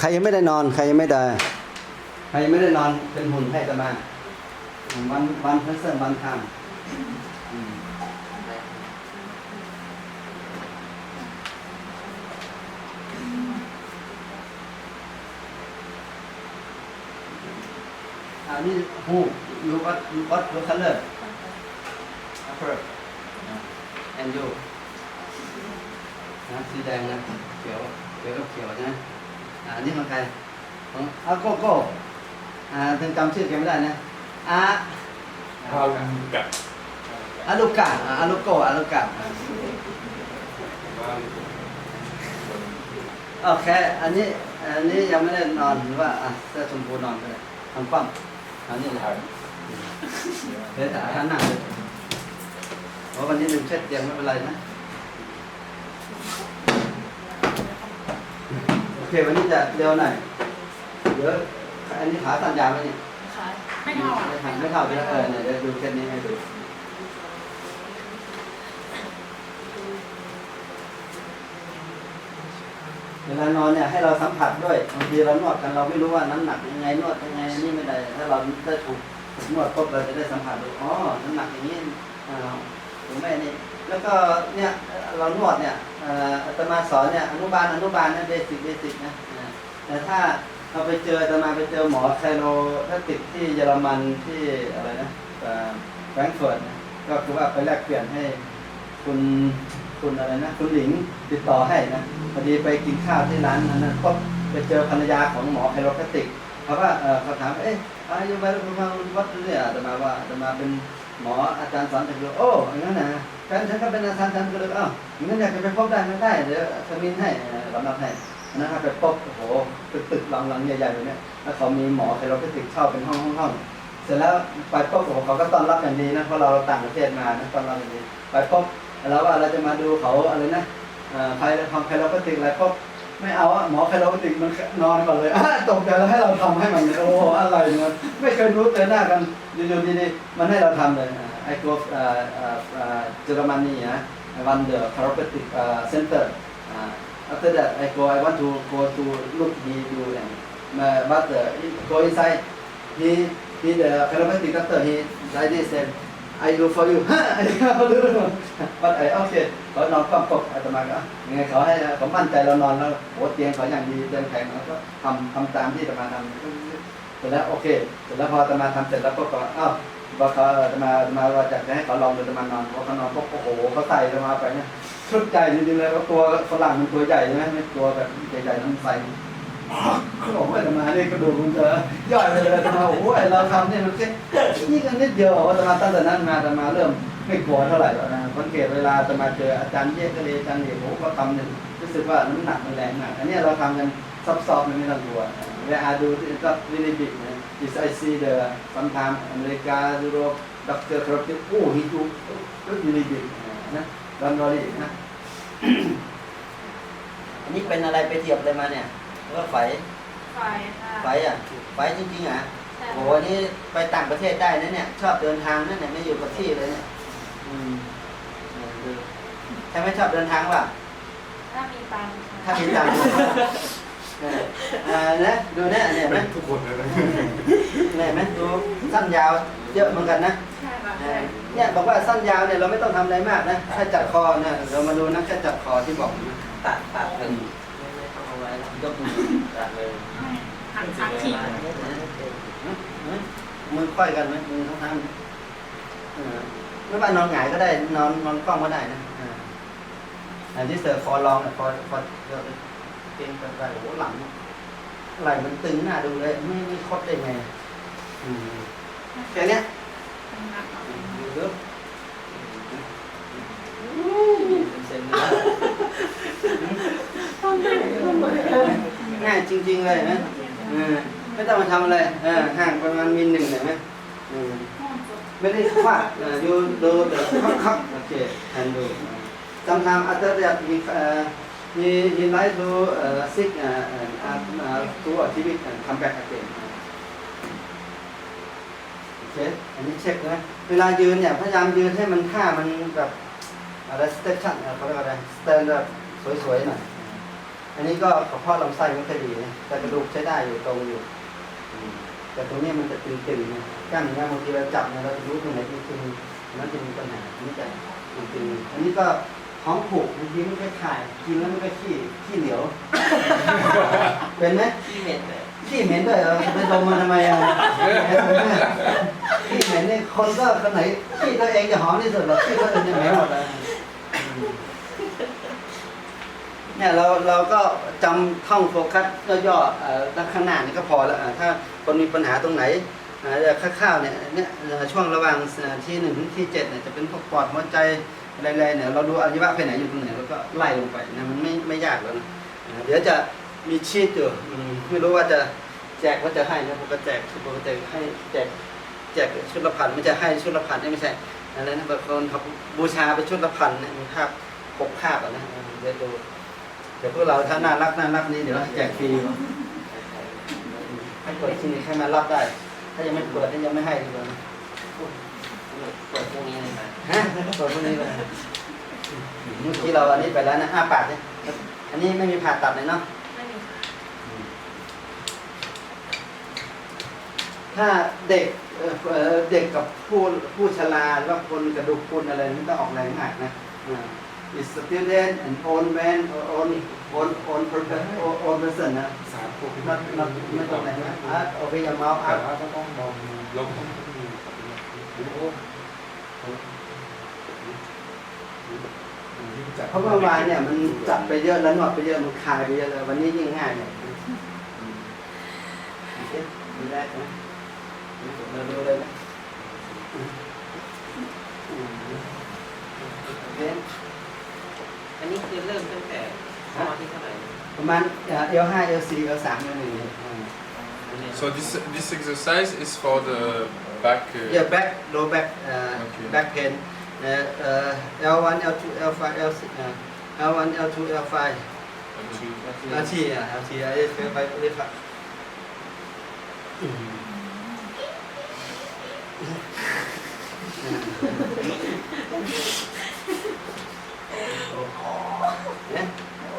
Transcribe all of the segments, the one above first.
ใครยังไม่ได้นอน ใครยังไม่ได้ ใครยังไม่ได้นอน เป็นหุ่นให้อาตมาวันวันเพรสเซอร์วันทามอืมอันนี้หูยูวัดยูวัดยูคัลเลอร์ upper and you นะสีแดงนะเขียวเขียวกับเขียวนะ อ่าอันนี้ของใครของอาโกโก้อ่าถึงจำชื่อแกไม่ได้นะอาพาลูกะอาลูกาอ่าอาลูโกอาลูกาว่าโอเค อันนี้ อันนี้ยังไม่ได้นอนหรือว่าอะเสื้อชมพูนอนก็ได้ทำปั้มอันนี้แหละถ่ายเดี๋ยวถ่ายท่านหนังเลยเพราะวันนี้ลืมเช็ดเตียงไม่เป็นไรนะโอ เควันนี้จะเร็วหน่อยเดี๋ยวอันนี้ขาตัดยาวไหมเนี่ยค่ะไม่เท่าอะไม่เท่าไม่เท่าเออเนี่ยเดี๋ยวดูเคสนี้ให้ดูเวลานอนเนี่ยให้เราสัมผัสด้วยบางทีเรานวดกันเราไม่รู้ว่าน้ำหนักยังไงนวดยังไงนี่ไม่ได้ถ้าเราได้ถูกนวดปุ๊บเราจะได้สัมผัสดูอ๋อน้ำหนักอย่างนี้อ่าหรือไม่นี่ แล้วก็เนี่ยเรานวดเนี่ยอาตมาสอนเนี่ยอนุบาลอนุบาลนะเบสิกเบสิกนะแต่ถ้าเราไปเจออาตมาไปเจอหมอไคโรถ้าติดที่เยอรมันที่อะไรนะแฟรงก์เฟิร์ตก็คือว่าไปแลกเปลี่ยนให้คุณคุณอะไรนะคุณหลิงติดต่อให้นะพอดีไปกินข้าวที่ร้านนั้นก็ไปเจอภรรยาของหมอไคโรแพคติกเขาว่าเขาถามเอ๊ะอายุวัยรุ่นมาวัดเนี่ยอาตมาว่าอาตมาเป็น หมออาจารย์สอนแต่ก็โอ้อย่างนั้นนะแฟนฉันก็เป็นอาจารย์ฉันก็เลยอ้าวอย่างนั้นอยากจะไปพบได้ไหมได้เดี๋ยวสมินให้รับรับให้นะครับไปพบโอ้โหตึกตึกหลังหลังใหญ่ๆแบบเนี้ยแล้วเขามีหมอไคโรแพคติกเช่าเป็นห้องห้องห้องเสร็จแล้วไปพบโอ้โหเขาก็ต้อนรับอย่างดีนะเพราะเราต่างประเทศมานะต้อนรับอย่างดีไปพบแล้วว่าเราจะมาดูเขาอะไรนะเอ่อไคทำไคโรแพคติกอะไรพบ ไม่เอาอะหมอไคโรแพคติกมันนอนก่อนเลยอะตกใจแล้วให้เราทำให้มันโอ้อะไรเนี่ยไม่เคยรู้เจอหน้ากันอยู่ๆดีๆมันให้เราทำเลยไอ้ตัวเอ่อเยอรมนีนะวันเดอร์คาร์โรแพคติกเซ็นเตอร์ after that I go I want to go to look he do and uh, but uh, he go inside he he the chiropractic doctor he like this and I do for you ฮะ but I okay เขานอนคว่ำกบอาตมาก็ยังไงเขาให้เขามั่นใจเรานอนแล้วโอ้เตียงเขาอย่างดีเตียงแข็งแล้วก็ทำทำตามที่อาตมาทำเสร็จแล้วโอเคเสร็จแล้วพออาตมาทำเสร็จแล้วก็ก็อ้าวพอเขาอาตมาอาตมาว่าจะให้เขาลองดูอาตมานอนเพอเขานอนปุ๊บโอ้โหเขาใส่อาตมาไปเนี่ยชุดใหญ่จริงๆเลยเพราะตัวฝรั่งมันตัวใหญ่ใช่ไหมตัวแบบใหญ่ๆน้ำใส เขาบอกว่าจะมาเนี่ยกระดูกมันจะย่อยไปเลยจะมาโอ้โหไอ้เราทำเนี่ยมันแค่นี่กันนิดเดียวว่าจะมาตั้งแต่นั้นมาจะมาเริ่มไม่กลัวเท่าไหร่แล้วนะสังเกตเวลาจะมาเจออาจารย์เยกก็เลยอาจารย์เอกโอ้โหเขาทำเนี่ยรู้สึกว่าน้ำหนักมันแรงมากอันนี้เราทำกันซอฟๆมันไม่ต้องกลัวเวลาดูที่ก็วิลิบิกนะ is I see the sometimes อเมริกายุโรปด็อกเตอร์ครับที่โอ้ฮิจูก็วิลิบิกนะรันรอรีนะอันนี้เป็นอะไรไปเทียบอะไรมาเนี่ย หรือว่าไฟไฟค่ะไฟอะไฟจริงๆอะใช่โอ้โหอันนี่ไปต่างประเทศได้นะเนี่ย ชอบเดินทางนั่นเนี่ยไม่อยู่กับที่เลยเนี่ยอืมเนี่ยดูใช่ไหมชอบเดินทางป่ะ ถ้ามีตังค์ถ้าค่ะมีตังค์เอออ่านะดูเนี่ยเนี่ยเห็นไหมทุกคนเลยนะเนี่ยเห็นไหมดูสั้นยาวเยอะเหมือนกันนะ ใช่ค่ะเอใช่อเนี่ยบอกว่าสั้นยาวเนี่ยเราไม่ต้องทำอะไรมากนะแค่จัดคอเนี่ยเรามาดูนะแค่จัดคอที่บอกนะตัดตัดเป็น กมือตัดเลยหันสักทีมือค่อยกันไหมมือทั้งทั้งเออไม่ว่านอนหงายก็ได้ นอนนอนกล้องก็ได้นะอันที่เสิร์ฟฟอร์ลองเนี่ยฟอร์ฟอเยอะเลยเก่งกันไปโอ้หลังไหล่มันตึงหน้าดูเลย ไม่ไม่คดได้ไง อืมแค่เนี้ยอะ เป็นเซนเลย ง่ายจ ริงๆเลยนะเออไม่ต้องมาทำอะไรเออห่างประมาณมิลหนึ่งเห็นไหมเออไม่ได้ฟาดเอ่อดูดูแต่คักคักโอเคแทนดู sometimes after that he uh, he he like to uh, sick uh, and uh, uh, to activity and come back again โอเคอันนี้เช็คนะเวลายืนเนี่ยพยายามยืนให้มันท่ามันแบบอะไร station เอ่อเขาเรียกว่าอะไร stand up สวยๆหน่อย อันนี้ก็กระเพาะลำไส้ไม่ค่อยดีนะแต่กระดูกใช้ได้อยู่ตรงอยู่อืมแต่ตรงนี้มันจะตึงๆนะกล้ามเนื้อบางทีเราจับเนี่ยเราจะรู้ตรงไหนตึงๆนั่นจะมีปัญหาอันนี้จะตึงๆอันนี้ก็ท้องผูกบางทีมันก็ถ่ายกินแล้วมันก็ขี้ขี้เหนียวเป็นไหมที่เหม็นเลยขี้เหม็นด้วยเหรอไปดมมันทำไมอะขี้เหม็นนี่คนก็คนไหนขี้ตัวเองจะหอมที่สุดหรอกขี้คนอื่นจะเหม็นหมดเลย เนี่ยเราเราก็จำท่องโฟกัสย่อๆเอ่อด้านข้างหน้านี่ก็พอแล้วอะถ้าคนมีปัญหาตรงไหนอ่าคร่าวๆเนี่ยเนี่ยเอ่อช่วงระหว่างเอ่อที่หนึ่งถึงที่เจ็ดเนี่ยจะเป็นพวกปอดหัวใจอะไรๆเนี่ยเราดูอวัยวะภายในอยู่ตรงไหนแล้วก็ไล่ลงไปนะมันไม่ไม่ยากแล้วนะอ่าเดี๋ยวจะมีชีตอยู่อืมไม่รู้ว่าจะแจกว่าจะให้นะผมก็แจกคือปกติให้แจก แจกชุดละพันไม่จะให้ชุดละพันนี่ไม่ใช่อะไรนะบางคนเขาบูชาไปชุดละพันเนี่ยมีภาพปกภาพอะนะเดี๋ยวดู เดี๋ยวพวกเราถ้าน่ารักน่ารักนี่เดี๋ยวแจกฟรีให้เปิดที่นี่ให้มารับได้ ถ้ายังไม่เปิดนี่ยังไม่ให้ดีกว่านะเปิดพรุ่งนี้เลยมาฮะเปิดพวกนี้เลยเมื่อกี้เราอันนี้ไปแล้วนะอ้าปากเนี่ยอันนี้ไม่มีผ่าตัดเลยเนาะไม่มีค่ะถ้าเด็กเอ่อเอ่อเด็กกับผู้ผู้ชราหรือว่าคนกระดูกพรุนอะไรนี่ต้องออกแรงมากนะอ่า is student and old man or old old old person old old person นะสามพวก not not ไม่ต้องแรงมากอะโอเคอย่าเมาแต่อะว่าก็ต้องมองลบต้องมีโอ้เพราะเมื่อวานเนี่ยมันจับไปเยอะแล้วนวดไปเยอะมันคลายไปเยอะเลยวันนี้ยิ่งง่ายเนี่ยโอเคดูได้นะเราดูเลยนะ ประมาณเอลห้าเอลสี่เอลสามเอลหนึ่งเนี่ยอ่า So this this exercise is for the back. Uh, yeah back low back uh, Okay. back pain uh, uh, L1 L2 L5 L6 uh, L1 L2 L5 actually. L7 อ่ะ L7 ไอ้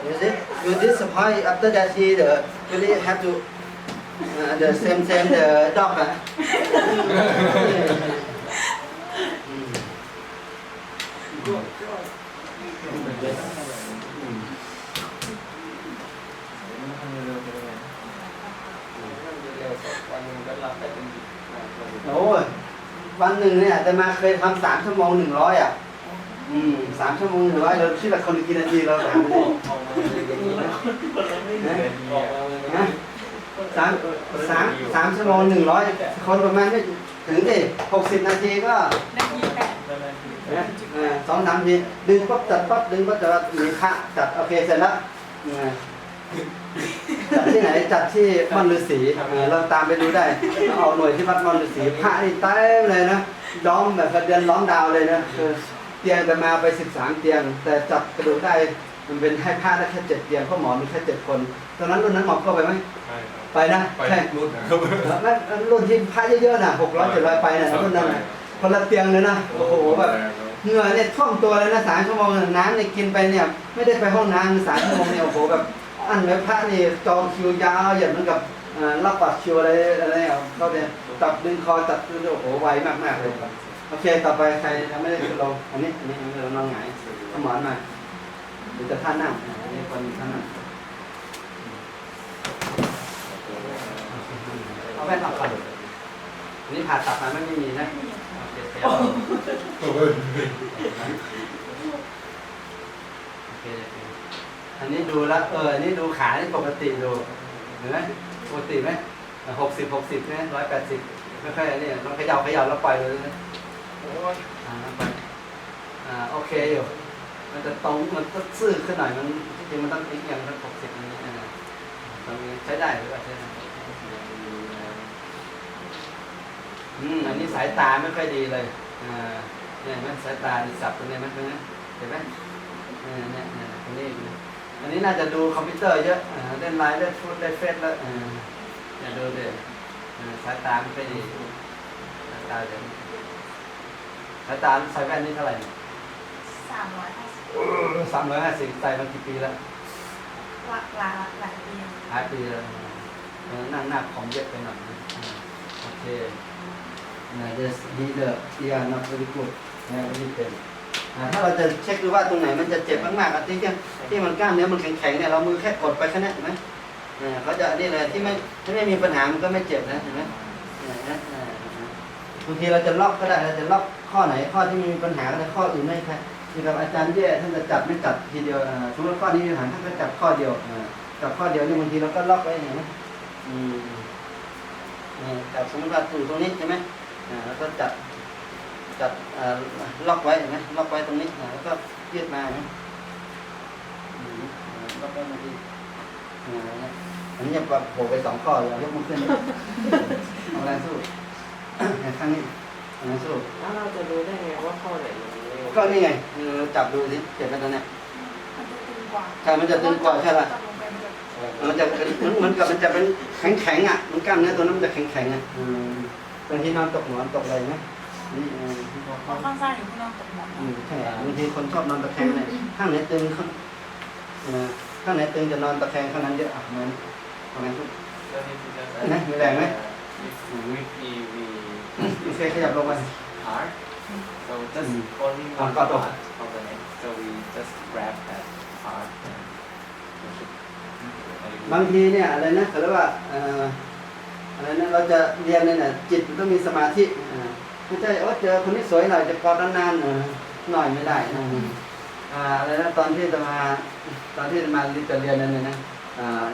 You see, you disappoint after that he the really have to uh, the same same the dog อะเร็วๆวันหนึงก็รับได้เป็นโอ้ยวันหนึ่งเนี่ยแต่มาเคยทำสามชั่วโมงหนึ่งร้อยอะ อืมสามชั่วโมงหนึ่งร้อยเราคิดละคนละกี่นาทีเราถามไปดิออกมาเลยอย่างนี้นะออกมาเลยนะสามสามสามชั่วโมงหนึ่งร้อยคนประมาณไม่ถึงดิหกสิบนาทีก็นาทีแปดนะเออสองสามทีดึงปั๊บจัดปั๊บดึงปั๊บจัดปั๊บมีพระจัดโอเคเสร็จแล้วเออจัดที่ไหนจัดที่ม่อนฤาษีเออเราตามไปดูได้เอาหน่วยที่วัดม่อนฤาษีพระนี่เต็มเลยนะล้อมแบบกระเด็นล้อมดาวเลยนะคือเตียงแต่มาไปสิบสามเตียง แต่จับกระดูกได้มันเป็นให้พระได้แค่เจ็ดเตียงเพราะหมอมีแค่เจ็ดคน ตอนนั้นรุ่นนั้นหมอเข้าไปไหมไปนะไปใช่รุ่นนะครับนั่นรุ่นที่พระเยอะๆน่ะหกร้อยเจ็ดร้อยไปน่ะรุ่นนั้นน่ะคนละเตียงเลยนะโอ้โหแบบเหงื่อเนี่ยท่วมตัวเลยนะสามชั่วโมงน่ะน้ำเนี่ยกินไปเนี่ยไม่ได้ไปห้องน้ำสามชั่วโมงเนี่ยโอ้โหแบบอันไว้พระนี่จองคิวยาวอย่างเหมือนกับเอ่อรับบัตรคิวอะไรอะไรอะก็เนี่ยจับดึงคอจับโอ้โหไวมากๆเลย โอเค ต่อไปใครยังไม่ได้ขึ้นลงอันนี้อันนี้ยังไม่ได้ลงนอนหงายเอาหมอนมาหรือจะท่านั่งอันนี้คนท่านั่งเอาแว่นออกก่อนอันนี้ผ่าตัดมาไม่มีนะโอเคเสร็จแล้วโอเคโอเคอันนี้ดูแล้วเอออันนี้ดูขานี่ปกติดูเห็นไหมปกติไหมหกสิบหกสิบเนี่ยร้อยแปดสิบค่อยๆอันนี้ลองเขย่าเขย่าแล้วปล่อยเลยนะ อ่าไปอ่าโอเคอยู่ มันจะตรงมันต้องซื่อขึ้นหน่อยมันจริงๆมันต้องอีกอย่างมันหกสิบนี้นะตรงนี้ใช้ได้หรือเปล่าใช้ได้อืมอันนี้สายตาไม่ค่อยดีเลยอ่าเนี่ยเห็นไหมสายตาดิสับตรงนี้ไหมตรงนี้เห็นไหมเนี่ยเนี่ยเนี่ยตรงนี้อันนี้น่าจะดูคอมพิวเตอร์เยอะอ่าเล่นไลน์เล่นฟูดเล่นเฟซแล้วอ่าอย่าดูเด็สายตาไม่ค่อยดีสายตาเดี๋ ยวสายตาใส่แว่นนี่เท่าไหร่สามร้อยห้าสิบสามร้อยห้าสิบใส่มากี่ปีแล้วปหลักหลายหลายปีอะหลายปีแล้วเออนั่งหน้าของเยอะไปหน่อยนะอ่าโอเคนะ this leader they are not very good นะไม่เป็นอ่าถ้าเราจะเช็คดูว่าตรงไหนมันจะเจ็บมากๆอะที่ที่ที่มันกล้ามเนื้อมันแข็งๆเนี่ยเรามือแค่กดไปแค่นั้นเห็นไหมอ่าเขาจะนี่เลยที่ไม่ที่ไม่มีปัญหามันก็ไม่เจ็บนะเห็นไหมอ่าอ่าอ่าบางทีเราจะล็อกก็ได้เราจะล็อก ข้อไหนข้อที่มีปัญหาก็ได้ข้ออื่นไม่ใช่ที่กับอาจารย์แย่ท่านจะจับไม่จับทีเดียวอ่าสมมติข้อนี้มีปัญหาท่านก็จับข้อเดียวอ่าจับข้อเดียวนี่บางทีเราก็ล็อกไว้เห็นไหมอืมนี่จับสมมติว่าอยู่ตรงนี้ใช่ไหมอ่าแล้วก็จับจับเอ่อล็อกไว้เห็นไหมล็อกไว้ตรงนี้อ่าแล้วก็ยืดมาเห็นไหมอืมอ่าล็อกไว้บางทีอ่าอันนี้จะแบบโผล่ไปสองข้อเลยเอายกมือขึ้นเอาแรงสู้ข้างนี้ เอาแรงสู้แล้วเราจะรู้ได้ไงว่าข้อไหนมันเร็วก็นี่ไงเออจับดูสิเจ็บไหมตอนเนี้ย มันจะตึงกว่าใช่มันจะตึงกว่าใช่ปะ จับลงไปมันจะมันจะเป็นเหมือนเหมือนกับมันจะเป็นแข็งแข็งๆอะ มันกล้ามเนื้อตัวนั้นมันจะแข็งแข็งๆอะอืมบางทีนอนตกหมอนตกอะไรไหมนี่เออที่เขาเอาข้างซ้ายอยู่ข้างนอกตกหมอนอืมใช่บางทีคนชอบนอนตะแคงเนี่ยข้างไหนตึงข้างเอ่อข้างไหนตึงจะนอนตะแคงข้างนั้นเยอะอะเหมือนเหมือนทุก So this is just Nè, người đàn ấy. If we we we โอ เคขยับลงไป hard, so just Ừ. only Còn one có part tổ. of the neck. So we just grab that part บางทีเนี่ยอะไรนะเขาเรียกว่าอะไรนะเราจะเรียนเนี่ยจิตมันต้องมีสมาธิไม่ใช่โอ้เจอคนนี้สวยหน่อยจะกอดนานๆหน่อยไม่ได้นะอะไรนะตอนที่จะมาตอนที่จะมาจะเรียนนั่นเนี่ยนะ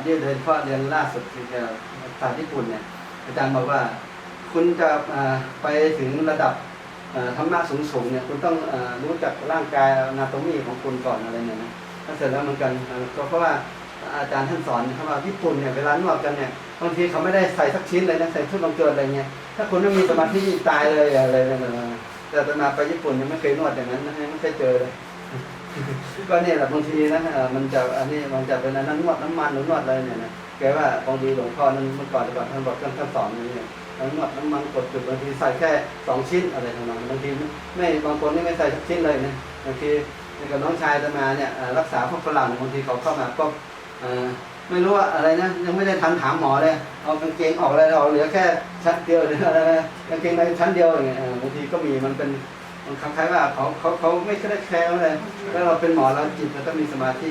เรียนโดยเฉพาะเรียนล่าสุดที่จะภาษาญี่ปุ่นเนี่ย อาจารย์บอกว่า คุณจะไปถึงระดับธรรมะสูงๆเนี่ยคุณต้องอรู้จักร่างกายนาโตมีของคุณก่อนอะไรเนี่ยนะถ้าเสร็จแล้วเหมือนกันเอ่อก็เพราะว่าอาจารย์ท่านสอนนะครับว่าญี่ปุ่นเนี่ยเวลานวดกันเนี่ยบางทีเขาไม่ได้ใส่สักชิ้นเลยนะใส่ชุดบังเกิดอะไรเงี้ยถ้าคุณไม่มีสมาธิตายเลยอะไรนั่นนะแต่ตอนมาไปญี่ปุ่นยังไม่เคยนวดอย่างนั้นนะไม่เคยเจอเลย ก็เนี่ยแหละบางทีนะมันจะอันนี้มันจะเป็นนั้นนวดน้ำมันหรือนวดอะไรเนี่ยนะแกว่าบางทีหลวงพ่อนั้นเมื่อก่อนแต่ก่อนท่านบอกท่านท่านสอนอย่างนี้เนี่ยน้ำนวดน้ำมันกดจุดบางทีใส่แค่สองชิ้นอะไรทำนองบางทีไม่บางคนนี่ไม่ใส่สักชิ้นเลยนะบางทีกับน้องชายจะมาเนี่ยรักษาพวกฝรั่งบางทีเขาเข้ามาก็ไม่รู้ว่าอะไรนะยังไม่ได้ทันถามหมอเลยเอากางเกงออกอะไรออกเหลือแค่ชั้นเดียวหรืออะไรนะกางเกงในชั้นเดียวอย่างเงี้ยบางทีก็มีมันเป็น คล้ายๆว่าเขาเขาเขาไม่ได้แคร์อะไรแล้วเราเป็นหมอเราจิตเราต้องมีสมาธิ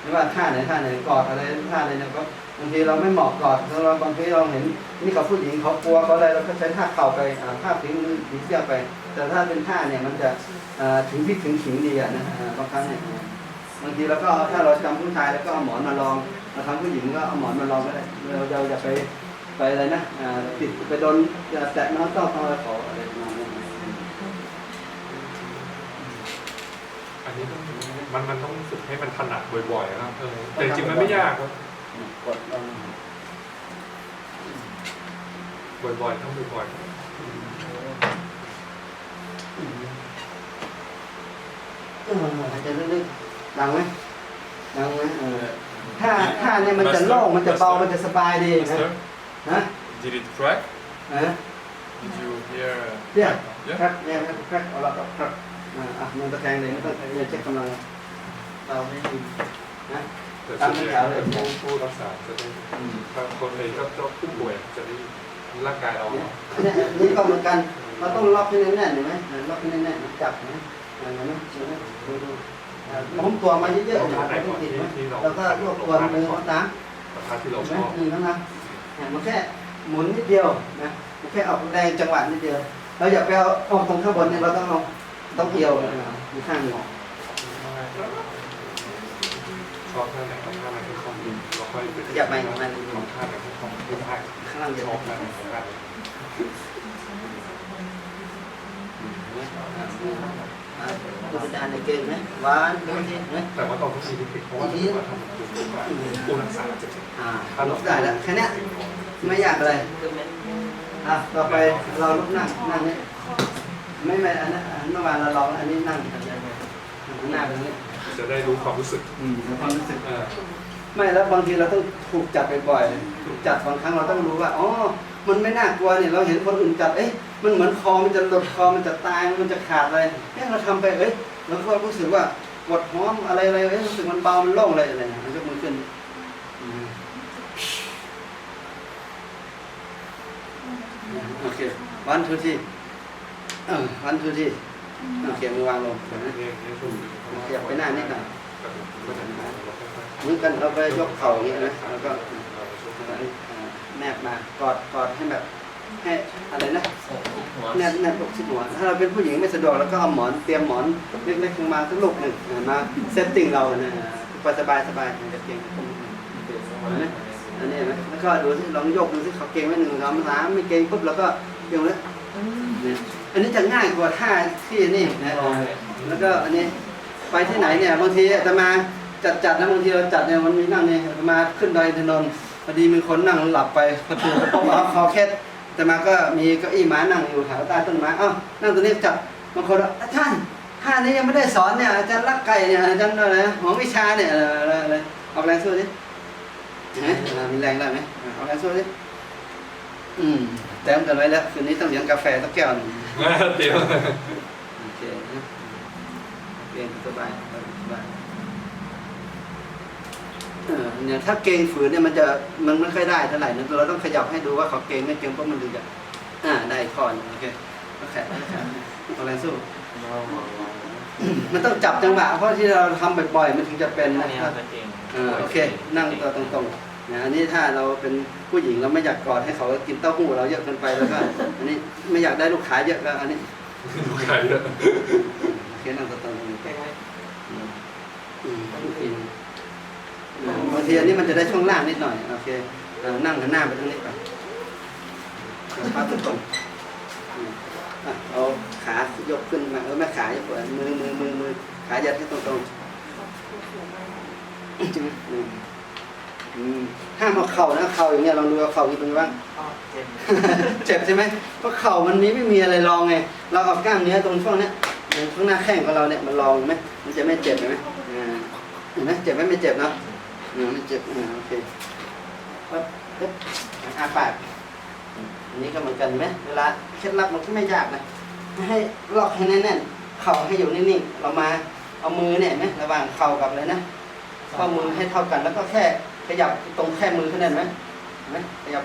ไม่ว่าท่าไหนท่าไหนกอดอะไรท่าอะไรเนี่ยก็บางทีเราไม่เหมาะกอดล้วเราบางทีเราเห็นนี่เขาผู้หญิงเขากลัวเขาอะไรเราก็ใช้ท่าเข่าไปท่าพิงมือผีเสี้ยไป แต่ถ้าเป็นท่าเนี่ยมันจะถึงพิถึงขิงดีอะนะบางครั้งเนี่ยบางทีเราก็ถ้าเราทำผู้ชายแล้วก็เอาหมอนมาลองเราทำผู้หญิงก็เอาหมอนมาลองก็ได้เราเราอย่าไปไปอะไรนะติดไปโดนแตะน้ำเต้าตอขออะไรประมาณนี้ อันนี้ต้องมันมันต้องฝึกให้มันถนัดบ่อยๆนะครับเออแต่จริงๆมันไม่ยากครับกดลงบ่อยๆต้องบ่อยเออหายใจลึกๆดังไหมดังไหมเออถ้าถ้าเนี่ยมันจะโล่งมันจะเบามันจะสบายดีนะ Master, นะ did it crack? นะ Did you hear? เนี่ย Yeah. ครับเนี่ยครับครับเอาละครับครับอ่าอะมันตะแคงเลยไม่ต้องเนี่ยเช็คกำลังเราไม่ดีนะๆแต่ส่วนใหญ่แล้วผู้ผู้รักษาจะได้อืมถ้าคนเลยก็ก็ผู้ป่วยจะได้ร่างกายเราเนี่ยเนี่ยนี่ก็เหมือนกัน เราต้องล็อกให้แน่นๆเห็นไหมเออล็อกให้แน่นๆจับเห็นไหมเห็นไหมเห็นไหมดูดูอ่าโน้มตัวมาเยอะๆเนี่ยไม่ต้องติดไหมแล้วก็รวบตัวมือเขาตามประธานที่เราเห็นชไหมอบนี่ข้างล่างเนี่ยมันแค่หมุนนิดเดียวนะมันแค่ออกแรงจังหวะนิดเดียว เราอย่าไปเอาเอาตรงข้างบนเนี่ยเราต้องเอา ต้องเอียวนะอยู่ข้างหนึ่งชอบท่าไหนก็ท่านั้นให้คล่องเราค่อยไปอย่าไปของมันของท่าไหนให้คล่องไม่ได้ข้างล่างอย่าชไปอบท่าไหนของท่าไหนดูจานในเก่งไหมหวานดูสิเห็นไหมแต่ว่าต้องต้องมีเทคนิคเพราะว่าถ้าว่าทำคือผู้รักษาจะอ่าลุกได้แล้วแค่เนี้ยไม่ยากอะไรคือมันอะต่อไปเราลุกนั่งนั่งนี่ ไม่ไม่อันนั้นอันเมื่อวานเราลองอันนี้นั่งกับยังข้างหน้าตรงนี้จะได้รู้ความรู้สึกอืความรู้สึก เออไม่แล้วบางทีเราต้องถูกจับบ่อยๆถูกจับบางครั้งเราต้องรู้ว่าอ๋อมันไม่น่ากลัวเนี่ยเราเห็นคนอื่นจับเอ๊ะมันเหมือนคอมันจะหลุดคอมันจะตายมันจะขาดอะไรเอ๊ะเราทำไปเอ๊ะเราก็รู้สึกว่าปวดห้อวอะไรอะไรเอ๊ะรู้สึกมันเบามันโล่งอะไรอะไรนะมันยกมือขึ้นโอเควันทุกที เออวันทูที่โอเคมือวางลงเห็นไหมเสียเนี่ยถูกขยับไปหน้านิดหน่อยเหมือนกันเราไปยกเข่าอย่างนี้นะแล้วก็แนบมากอดกอดให้แบบให้อะไรนะแนบแนบอกที่หัวถ้าเราเป็นผู้หญิงไม่สะดวกแล้วก็เอาหมอนเตรียมหมอนเล็กๆลงมาสักลูกหนึ่งมาเซตติ้งเรานะสบายสบายๆจะเก่งนเอันนี้เห็นไหมแล้วก็ดูที่ลองยกดูที่เขาเก่งไว้หนึ่งสองสามไม่เก่งปุ๊บแล้วก็โยงแล้วเนี่ย อันนี้จะง่ายกว่าท่าที่นี่นะแล้วก็อันนี้ไปที่ไหนเนี่ยบางทีอาจะมาจัดจัดนะบางทีเราจัดเนี่ยมันมีนั่งเนี่ยอาตมาขึ้นดอยอินนท์พอดีมีคนนั่งหลับไปประตูกระป๋องเอาคอเคล็ดแต่มาก็มีเก้าอี้ม้านั่งอยู่แถวใต้ต้นไม้อ้าวนั่งตรงนี้จับบางคนว่าอาจารย์ท่านี้ยังไม่ได้สอนเนี่ยอาจารย์รักไก่เนี่ยอาจารย์อะไรนะหวงวิชาเนี่ยอะไรอะไรออกแรงสู้ดิมีแรงได้ไหมอ่าอกแรงสู้ดิอืมแต้มกันไว้แล้วคืนนี้ต้องเลี้ยงกาแฟสักแก้วหนึง เตรียมโอเคนะเก่งสบายสบายเออเนี่ยถ้าเก่งฝืนเนี่ยมันจะมันไม่ค่อยได้เท่าไหร่นะเราต้องขยับให้ดูว่าเขาเก่งไม่เก่งเพราะมันถึงจะอ่าได้ข้อหนึงโอเคโอเคโอเคเอาแรงสู้มันต้องจับจังหวะเพราะที่เราทำบ่อยๆมันถึงจะเป็นอันะนนี้ครับก็เองเออโอเค นั่งตัวตรงๆ นะอันนี้ถ้าเราเป็นผู้หญิงเราไม่อยากกอดให้เขากินเต้าหู้เราเยอะเกินไปแล้วก็ อันนี้ไม่อยากได้ลูกค้าเยอะก็อันนี้ดูใครเยอะโอเคนั่งตัวตรงๆใช่ไหมอืมอืมโอเคอืมบางทีอันนี้มันจะได้ช่วงล่างนิดหน่อยโอเคเออนั่งหันหน้าไปทางนี้ไปพับตรงๆอืมอะเอาขายกขึ้นมาเออไม่ขายกว่ามือมือมือมือขายัดให้ตรงๆจริงไหมอืมอืม ห้ามเอาเข่านะเข่าอย่างเงี้ยลองดูเอาเข่านี่เป็นไงบ้างอ๋อเจ็บเจ็บใช่ไหมเพราะเข่ามันนี้ไม่มีอะไรรองไง เราเอากล้ามเนื้อตรงช่วงเนี้ยตรงข้างหน้าแข้งของเราเนี่ยมันรองไหมมันจะไม่เจ็บเห็นไหมอ่าเห็นไหมเจ็บไหมไม่เจ็บเนาะอ่าไม่เจ็บอ่าโอเคปั๊บปึ๊บอาปากอันนี้ก็เหมือนกันเห็นไหมเวลาเคล็ดลับมันก็ไม่ยากนะให้ล็อกให้แน่นๆเข่าให้อยู่นิ่งๆเรามาเอามือเนี่ยเห็นไหมระหว่างเข่ากับอะไรนะข้อมือให้เท่ากันแล้วก็แค่ ขยับตรงแค่มือเท่านั้นไหมเห็นไหมขยับ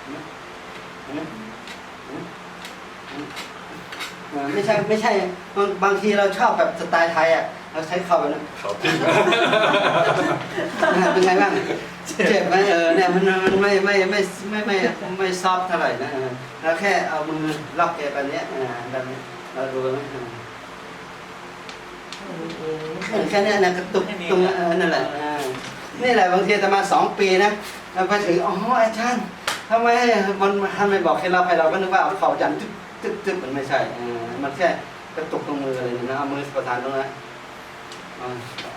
เห็นไหมเห็นไหมเห็นไหมเออไม่ใช่ไม่ใช่บางบางทีเราชอบแบบสไตล์ไทยอะเราใช้เข่าแบบนั้นเขาทิ้งเป็นไงบ้าง เจ็บไหมเออเนี่ยมันมันไม่ไม่ไม่ไม่ไม่ไม่ซอฟเท่าไหร่นะเออเราแค่เอามือล็อกแกแบบเนี้ยอ่าแบบนี้เราดูไหมอ่าเออแค่เนี้ยนะกระตุกตรงนั้นเออนั่นแหละอ่า นี่แหละบางทีจะมาสองปีนะเราไปถึงอ๋ออาจารย์ทำไมมันทำไมบอกให้เราไปเราก็นึกว่าเอาเข่ายันตึ๊บตึ๊บตึ๊บมันไม่ใช่เออมันแค่กระตุกตรงมือเลยนะเอามือประสานตรงนั้นเอา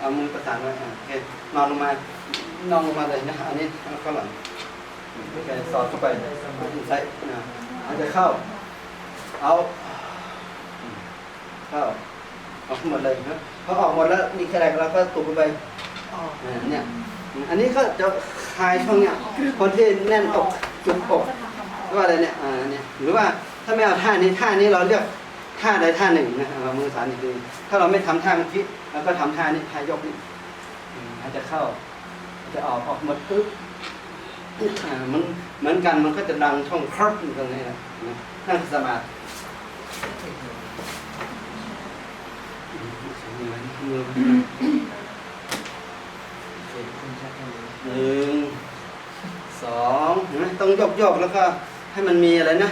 เอามือประสานไว้อะโอเคนอนลงมานอนลงมาเลยนะอันนี้เอาเข้าหลังโอเคสอดเข้าไปใส่นะอาจจะเข้า เอาเข้าออกหมดเลยนะพอออกหมดแล้วนี่แค่ไหนเราก็ตุกไปอ๋ออ่าเนี่ย อันนี้ก็จะคลายช่วงเนี้ยคนที่แน่นอกจุกอกว่าอะไรเนี่ยอ่าเนี่ยหรือว่าถ้าไม่เอาท่านี้ท่านี้เราเลือกท่าใดท่าหนึ่งนะเอามือสานอีกทีถ้าเราไม่ทำท่าเมื่อกี้เราก็ทำท่านี้ท่ายกนี่อาจจะเข้าอาจจะออกออกหมดปึ๊บอ่ามันเหมือนกันมันก็จะดังช่องครอบอยู่ตรงนี้นะนั่งสมาธิมือ หนึ่งสองเห็นไหมต้องยกยกแล้วก็ให้มันมีอะไรนะ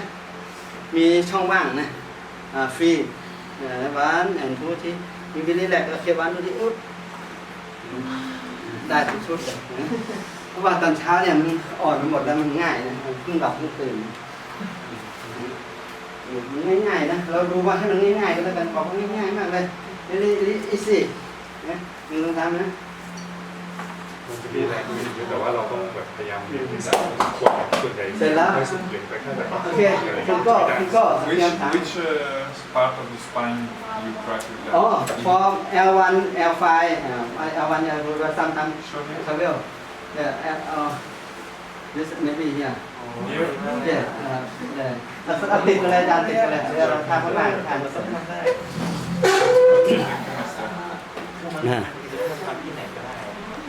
มีช่องว่างนะอ่าฟรีวันแอนทูที่มีวิลีแลกโอเควันดูที่อุ๊บได้ทุกชุดเลยเพราะว่าตอนเช้าเนี่ยมันอ่อนไปหมดแล้วมันง่ายนะเพิ่งหลับเพิ่งตื่นง่ายๆนะเราดูว่าให้มันง่ายๆก็แล้วกันบอกว่าง่ายๆมากเลยนี่นี่อีซี่นะมึงลองทำนะ มันจะมีแรงขึ้นเยอะแต่ว่าเราต้องแบบพยายามยืนแบบขวดส่วนใหญ่เสร็จแล้วไม่สุดเลยแต่แค่แบบโอเคคุณก็คุณก็พยายาม Which ถาม which uh, part of the spine you practice that? อ๋อ from L1 L5 uh, L1 L2 sometimes Show me. travel yeah L uh, this maybe here Here. yeah uh, yeah เราติดกันเลยอาจารย์ติดกันเลยเดี๋ยวเราทำข้างหน้าทำทำได้นะเ